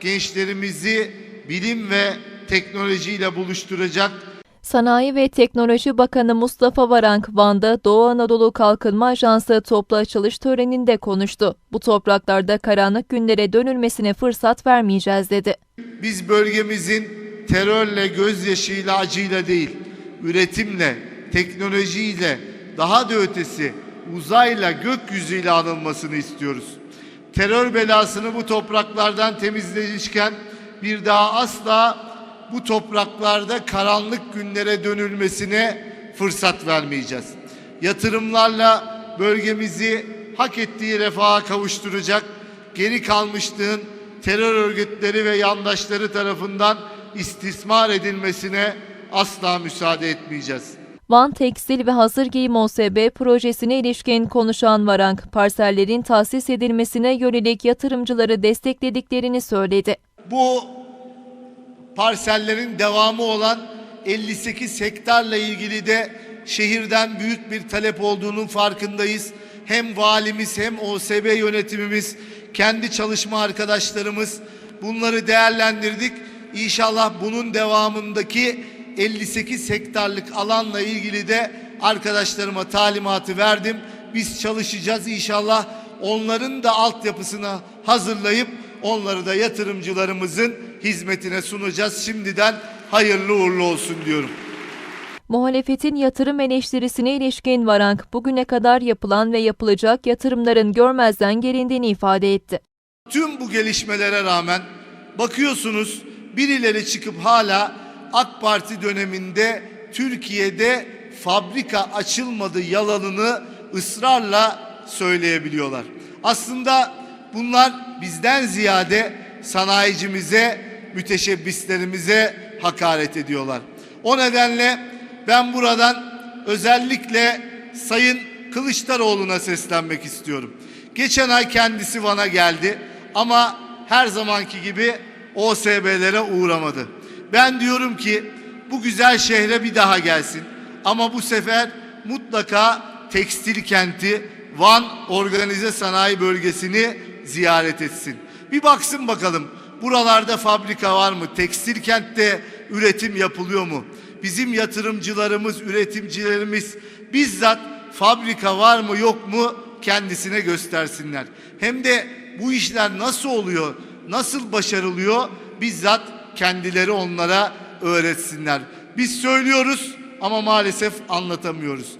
gençlerimizi bilim ve teknolojiyle buluşturacak Sanayi ve Teknoloji Bakanı Mustafa Varank, Van'da Doğu Anadolu Kalkınma Ajansı toplu açılış töreninde konuştu. Bu topraklarda karanlık günlere dönülmesine fırsat vermeyeceğiz dedi. Biz bölgemizin terörle, gözyaşıyla, acıyla değil, üretimle, teknolojiyle, daha da ötesi uzayla, gökyüzüyle anılmasını istiyoruz. Terör belasını bu topraklardan temizlemişken bir daha asla bu topraklarda karanlık günlere dönülmesine fırsat vermeyeceğiz. Yatırımlarla bölgemizi hak ettiği refaha kavuşturacak, geri kalmışlığın terör örgütleri ve yandaşları tarafından istismar edilmesine asla müsaade etmeyeceğiz. Van Tekstil ve Hazır Giyim OSB projesine ilişkin konuşan Varank, parsellerin tahsis edilmesine yönelik yatırımcıları desteklediklerini söyledi. Bu parsellerin devamı olan 58 hektarla ilgili de şehirden büyük bir talep olduğunun farkındayız. Hem valimiz hem OSB yönetimimiz, kendi çalışma arkadaşlarımız bunları değerlendirdik. İnşallah bunun devamındaki 58 hektarlık alanla ilgili de arkadaşlarıma talimatı verdim. Biz çalışacağız inşallah. Onların da altyapısını hazırlayıp onları da yatırımcılarımızın hizmetine sunacağız. Şimdiden hayırlı uğurlu olsun diyorum. Muhalefetin yatırım eleştirisine ilişkin Varank, bugüne kadar yapılan ve yapılacak yatırımların görmezden gelindiğini ifade etti. Tüm bu gelişmelere rağmen bakıyorsunuz birileri çıkıp hala AK Parti döneminde Türkiye'de fabrika açılmadı yalanını ısrarla söyleyebiliyorlar. Aslında bunlar bizden ziyade sanayicimize, müteşebbislerimize hakaret ediyorlar. O nedenle ben buradan özellikle Sayın Kılıçdaroğlu'na seslenmek istiyorum. Geçen ay kendisi Van'a geldi ama her zamanki gibi OSB'lere uğramadı. Ben diyorum ki bu güzel şehre bir daha gelsin. Ama bu sefer mutlaka tekstil kenti Van Organize Sanayi Bölgesi'ni ziyaret etsin. Bir baksın bakalım buralarda fabrika var mı? Tekstil kentte üretim yapılıyor mu? Bizim yatırımcılarımız, üretimcilerimiz bizzat fabrika var mı yok mu kendisine göstersinler. Hem de bu işler nasıl oluyor, nasıl başarılıyor bizzat kendileri onlara öğretsinler. Biz söylüyoruz ama maalesef anlatamıyoruz.